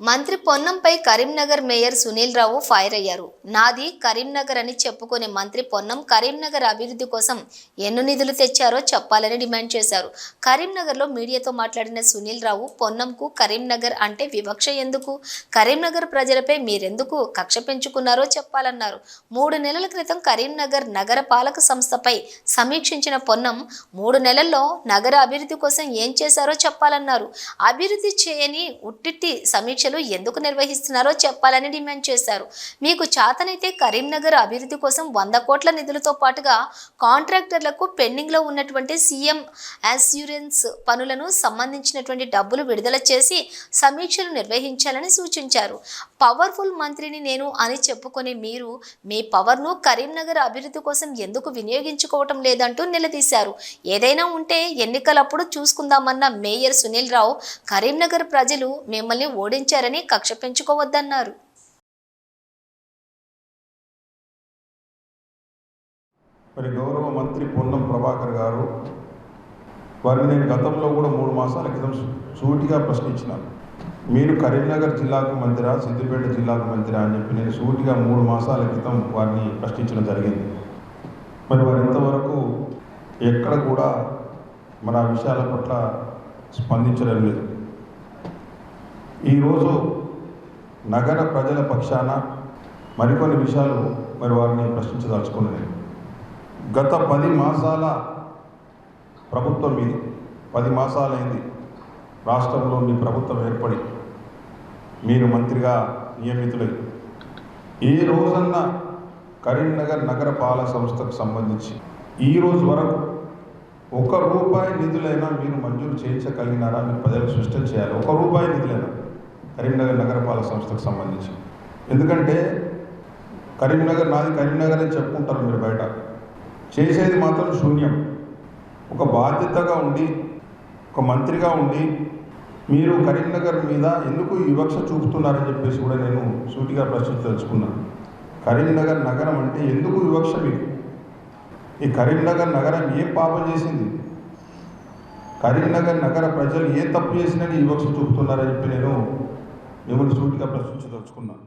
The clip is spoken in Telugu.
మంత్రి పొన్నంపై కరీంనగర్ మేయర్ సునీల్ రావు ఫైర్ అయ్యారు నాది కరీంనగర్ అని చెప్పుకునే మంత్రి పొన్నం కరీంనగర్ అభివృద్ధి కోసం ఎన్ని నిధులు తెచ్చారో చెప్పాలని డిమాండ్ చేశారు. కరీంనగర్లో మీడియాతో మాట్లాడిన సునీల్ రావు పొన్నంకు కరీంనగర్ అంటే వివక్ష ఎందుకు? కరీంనగర్ ప్రజలపై మీరెందుకు కక్ష పెంచుకున్నారో చెప్పాలన్నారు. మూడు నెలల క్రితం కరీంనగర్ నగర పాలక సంస్థపై సమీక్షించిన పొన్నం మూడు నెలల్లో నగర అభివృద్ధి కోసం ఏం చేశారో చెప్పాలన్నారు. అభివృద్ధి చేయని ఉట్టిట్టి సమీక్ష పరీక్షలు ఎందుకు నిర్వహిస్తున్నారో చెప్పాలని డిమాండ్ చేశారు. మీకు చాతనైతే కరీంనగర్ అభివృద్ధి కోసం వంద కోట్ల నిధులతో పాటుగా కాంట్రాక్టర్లకు పెండింగ్లో ఉన్నటువంటి సీఎం అస్యూరెన్స్ పనులను సంబంధించినటువంటి డబ్బులు విడుదల చేసి సమీక్షలు నిర్వహించాలని సూచించారు. పవర్ఫుల్ మంత్రిని నేను అని చెప్పుకునే మీరు మీ పవర్ను కరీంనగర్ అభివృద్ధి కోసం ఎందుకు వినియోగించుకోవటం లేదంటూ నిలదీశారు. ఏదైనా ఉంటే ఎన్నికలప్పుడు చూసుకుందామన్న మేయర్ సునీల్ రావు కరీంనగర్ ప్రజలు మిమ్మల్ని ఓడించారు. చేశారని కక్ష పెంచుకోవద్దన్నారు మరి గౌరవ మంత్రి పొన్నం ప్రభాకర్ గారు వారిని నేను గతంలో కూడా మూడు మాసాల క్రితం సూటిగా ప్రశ్నించినాను మీరు కరీంనగర్ జిల్లాకు మంత్రిరా సిద్దిపేట జిల్లాకు మంత్రిరా అని చెప్పి నేను సూటిగా మూడు మాసాల క్రితం వారిని ప్రశ్నించడం జరిగింది. మరి వారు ఇంతవరకు ఎక్కడ కూడా మన విషయాల పట్ల స్పందించడం లేదు. ఈరోజు నగర ప్రజల పక్షాన మరికొన్ని విషయాలు మరి వారిని ప్రశ్నించదలుచుకున్నాను గత పది మాసాల ప్రభుత్వం మీది పది మాసాలైంది రాష్ట్రంలో మీ ప్రభుత్వం ఏర్పడి మీరు మంత్రిగా నియమితులై. ఏ రోజన్న కరీంనగర్ నగర పాలక సంస్థకు సంబంధించి ఈ రోజు వరకు ఒక రూపాయి నిధులైనా మీరు మంజూరు చేయించగలిగినారా? మీరు ప్రజలకు స్పష్టం చేయాలి. ఒక రూపాయి నిధులైనా. కరీంనగర్ నగరపాలక సంస్థకు సంబంధించి. ఎందుకంటే కరీంనగర్ నాది కరీంనగర్ అని చెప్పుకుంటారు మీరు బయట. చేసేది మాత్రం శూన్యం. ఒక బాధ్యతగా ఉండి ఒక మంత్రిగా ఉండి మీరు కరీంనగర్ మీద ఎందుకు వివక్ష చూపుతున్నారని చెప్పేసి కూడా నేను సూటిగా ప్రశ్నించదలుచుకున్నాను కరీంనగర్ నగరం అంటే ఎందుకు వివక్ష మీకు? ఈ కరీంనగర్ నగరం ఏం పాపం చేసింది? కరీంనగర్ నగర ప్రజలు ఏ తప్పు చేసినని వివక్ష చూపుతున్నారని చెప్పి నేను మిమ్మల్ని సూటిగా ప్రశ్నించదలుచుకున్నాను.